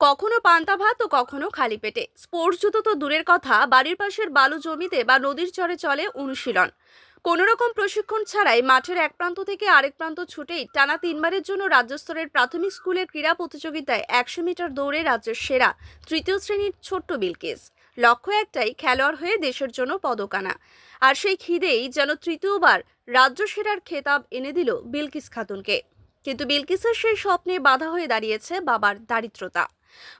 কখনো পান্তা ভাত তো কখনো খালি পেটে। স্পোর্টস জুতো তো দূরের কথা, বাড়ির পাশের বালু জমিতে বা নদীর চরে চলে অনুশীলন। কোনো রকম প্রশিক্ষণ ছাড়াই মাঠের এক প্রান্ত থেকে আরেক প্রান্ত ছুটেই টানা তিনবারের জন্য রাজ্য স্তরের প্রাথমিক স্কুলের ক্রীড়া প্রতিযোগিতায় একশো মিটার দৌড়ে রাজ্যের সেরা তৃতীয় শ্রেণির ছোট্ট বিলকেস। লক্ষ্য একটাই, খেলোয়াড় হয়ে দেশের জন্য পদক আনা আর সেই খিদেই যেন তৃতীয়বার রাজ্য সেরার খেতাব এনে দিল বিলকিস খাতুনকে। কিন্তু বিলকিসের সেই স্বপ্নে বাধা হয়ে দাঁড়িয়েছে বাবার দারিদ্রতা।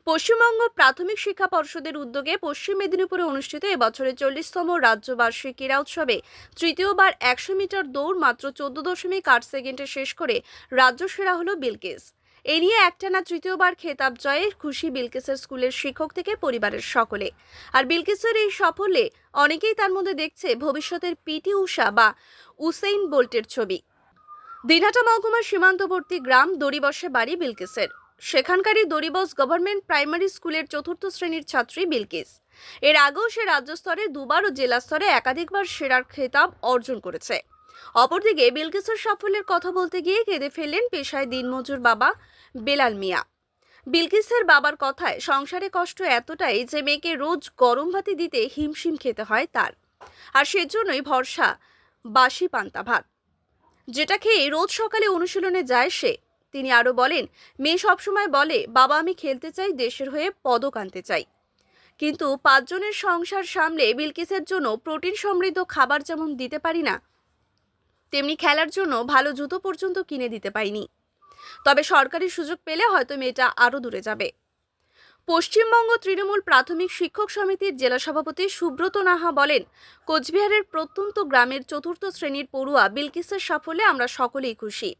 পশ্চিমবঙ্গ প্রাথমিক শিক্ষা পর্ষদের উদ্যোগে পশ্চিম মেদিনীপুরে অনুষ্ঠিত এবছরের চল্লিশতম রাজ্য বার্ষিক ক্রীড়া উৎসবে তৃতীয়বার একশো মিটার দৌড় মাত্র চোদ্দ দশমিক আট সেকেন্ডে শেষ করে রাজ্য সেরা হলো বিলকিস। এ নিয়ে একটানা তৃতীয়বার খেতাব জয়ে খুশি বিলকিসের স্কুলের শিক্ষক থেকে পরিবারের সকলে। আর বিলকিসের এই সাফল্যে অনেকেই তার মধ্যে দেখছে ভবিষ্যতের পিটি উষা বা উসেইন বোল্টের ছবি। দিনহাটা মহকুমার সীমান্তবর্তী গ্রাম দড়িবসে বাড়ি বিলকিসের। সেখানকারই দরিবস গভর্নমেন্ট প্রাইমারি স্কুলের চতুর্থ শ্রেণির ছাত্রী বিলকিস। এর আগেও সে রাজ্য স্তরে দুবার ও জেলা স্তরে একাধিকবার সেরার খেতাব অর্জন করেছে। অপরদিকে বিলকিসের সাফল্যের কথা বলতে গিয়ে কেঁদে ফেললেন পেশায় দিনমজুর বাবা বেলাল মিয়া। বিলকিসের বাবার কথায় সংসারে কষ্ট এতটাই যে মেয়েকে রোজ গরম ভাতি দিতে হিমশিম খেতে হয় তার। আর সেজন্যই ভরসা বাসি পান্তা ভাত। যেটা খেয়ে রোজ সকালে অনুশীলনে যায় সে। তিনি আরও বলেন, মেয়ে সবসময় বলে, বাবা, আমি খেলতে চাই, দেশের হয়ে পদক আনতে চাই কিন্তু পাঁচজনের সংসার সামলে বিলকিসের জন্য প্রোটিন সমৃদ্ধ খাবার যেমন দিতে পারি না, তেমনি খেলার জন্য ভালো জুতো পর্যন্ত কিনে দিতে পারিনি। তবে সরকারি সুযোগ পেলে হয়তো মেয়েটা আরও দূরে যাবে। পশ্চিমবঙ্গ তৃণমূল প্রাথমিক শিক্ষক সমিতির জেলা সভাপতি সুব্রত নাহা বলেন, কোচবিহারের প্রত্যন্ত গ্রামের চতুর্থ শ্রেণির পড়ুয়া বিলকিসের সাফল্যে আমরা সকলেই খুশি।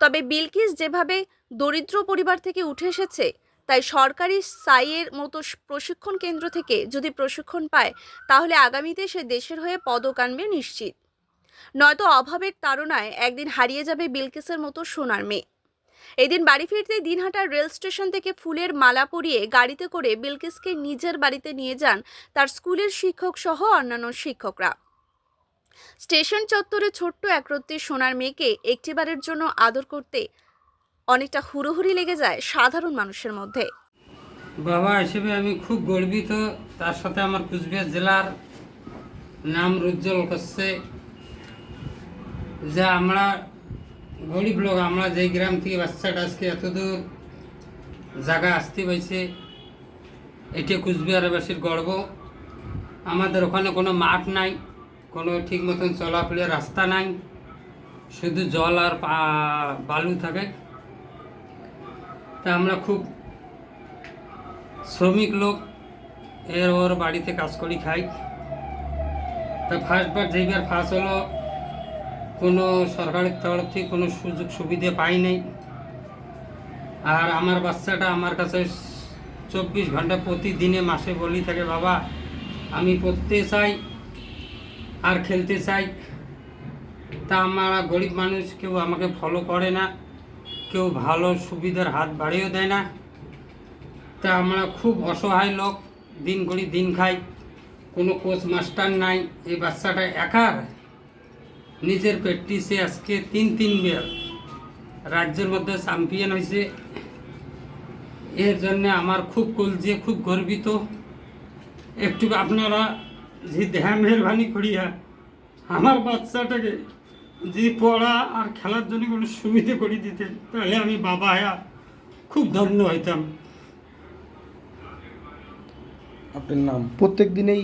তবে বিলকিস যেভাবে দরিদ্র পরিবার থেকে উঠে এসেছে, তাই সরকারি সাইয়ের মতো প্রশিক্ষণ কেন্দ্র থেকে যদি প্রশিক্ষণ পায়, তাহলে আগামীতে সে দেশের হয়ে পদক আনবে নিশ্চিত। নয়তো অভাবের তাড়নায় একদিন হারিয়ে যাবে বিলকিসের মতো সোনার মেয়ে। এদিন বাড়ি ফিরতে দিনহাটার রেল স্টেশন থেকে ফুলের মালা পরিয়ে গাড়িতে করে বিলকিসকে নিজের বাড়িতে নিয়ে যান তার স্কুলের শিক্ষক সহ অন্যান্য শিক্ষকরা। স্টেশন চত্বরে ছোট্ট একরত্তি সোনার মেয়েকে একটিবারের জন্য আদর করতে অনেকটা হুড়োহুড়ি লেগে যায় সাধারণ মানুষের মধ্যে। বাবা হিসেবে আমি খুব গর্বিত। তার সাথে আমার কুচবিহার জেলার নাম উজ্জ্বল করছে। যে আমরা গরিব লোক, আমরা যেই গ্রাম থেকে বাচ্চাটা আজকে এত দূর জায়গা আসতে পাইছে, এটি কুচবিহারবাসীর গর্ব। আমাদের ওখানে কোনো মাঠ নাই। কোনো ঠিক মতন চলাফেরার রাস্তা নাই, শুধু জল আর বালু থাকে। তা আমরা খুব শ্রমিক লোক, এর ওর বাড়িতে কাজ করি, খাই। তা ফার্স্টবার যেইবার ফার্স্ট হলো, কোনো সরকারের তরফ থেকে কোনো সুযোগ সুবিধে পাই নাই। আর আমার বাচ্চাটা আমার কাছে চব্বিশ ঘণ্টা প্রতিদিনে মাসে বলি থাকে, বাবা, আমি পড়তে চাই। আর খেলতে চাই। তা আমরা গরিব মানুষ কেউ আমাকে ফলো করে না, কেউ ভালো সুবিধার হাত বাড়িয়েও দেয় না। তা আমরা খুব অসহায় লোক, দিন করি দিন খাই। কোনো কোচ মাস্টার নাই, এই বাচ্চাটা একার। নিজের প্র্যাকটিসে আজকে তিন তিনবার রাজ্যের মধ্যে চ্যাম্পিয়ন হয়েছে। এর জন্য আমার খুব কলজে, খুব গর্বিত। একটু আপনারা যে দেহা মেহরবানি করিয়া আমার বাচ্চাটাকে যে পড়া আর খেলার জন্য কোনো সুবিধে করে দিতেন তাহলে আমি বাবা হ্যাঁ খুব ধন্য হইতাম। আপনার নাম? প্রত্যেক দিনেই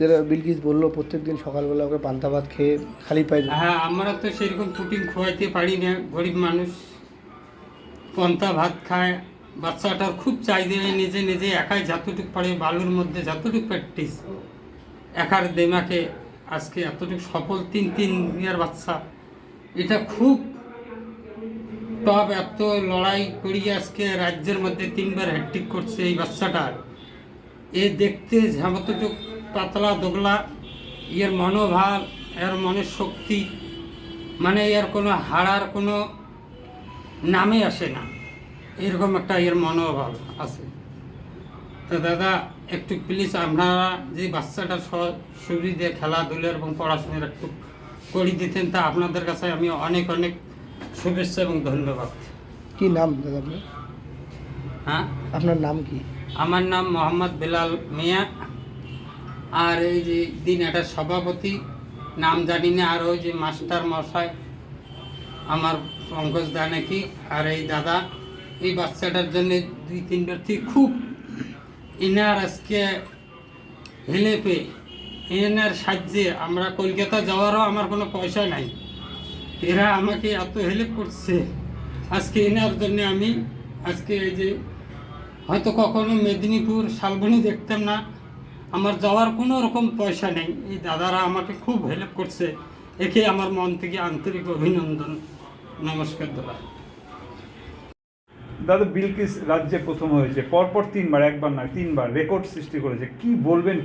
যেটা বিলকিস বলল প্রত্যেক দিন সকালবেলা ওকে পান্তা ভাত খেয়ে খালি পাই হ্যাঁ আমরা তো সেরকম প্রোটিন খোয়াইতে পারি না গরিব মানুষ। পন্তা ভাত খায় বাচ্চাটার খুব চাহিদা নিজে নিজে একাই যতটুকু পারে বালুর মধ্যে যতটুকু প্র্যাকটিস একার দেমাকে আজকে এতটুকু সফল তিন তিন ইয়ার বাচ্চা। এটা খুব টপ, এত লড়াই করিয়ে আজকে রাজ্যের মধ্যে তিনবার হ্যাট্রিক করছে এই বাচ্চাটা। এ দেখতে যতটুকু পাতলা, দোগলা, এর মনোভাব, এর মনের শক্তি মানে এর কোনো হারার কোনো নামে আসে না। এরকম একটা এর মনোভাব আছে। তো দাদা একটু প্লিজ আপনারা যে বাচ্চাটা স- সুবিধে খেলাধুলা এবং পড়াশোনার একটু করে দিতেন তা আপনাদের কাছে আমি অনেক অনেক শুভেচ্ছা এবং ধন্যবাদ। কি নাম দাদা আপনার? হ্যাঁ? আপনার নাম কি? আমার নাম মোহাম্মদ বেলাল মিয়া। আর এই যে দিন এটা সভাপতি নাম জানি না আর ওই যে মাস্টার মশাই আমার পঙ্কজ দা নাকি আর এই দাদা। এই বাচ্চাটার জন্য দুই তিন ব্যক্তি খুব ইনার আজকে হেলে পেয়ে এনার সাহায্যে আমরা কলকাতা যাওয়ারও আমার কোনো পয়সা নাই। এরা আমাকে এত হেল্প করছে। আজকে এনার জন্য আমি আজকে এই যে হয়তো কখনো মেদিনীপুর, শালবনি দেখতাম না। আমার যাওয়ার কোনো রকম পয়সা নেই। এই দাদারা আমাকে খুব হেল্প করছে। একে আমার মন থেকে আন্তরিক অভিনন্দন। নমস্কার দাদা। দাদা, বিলকিস রাজ্যে প্রথম হয়েছে, পরপর তিনবার, একবার নয়, তিনবার রেকর্ড সৃষ্টি করেছে। কি বলবেন?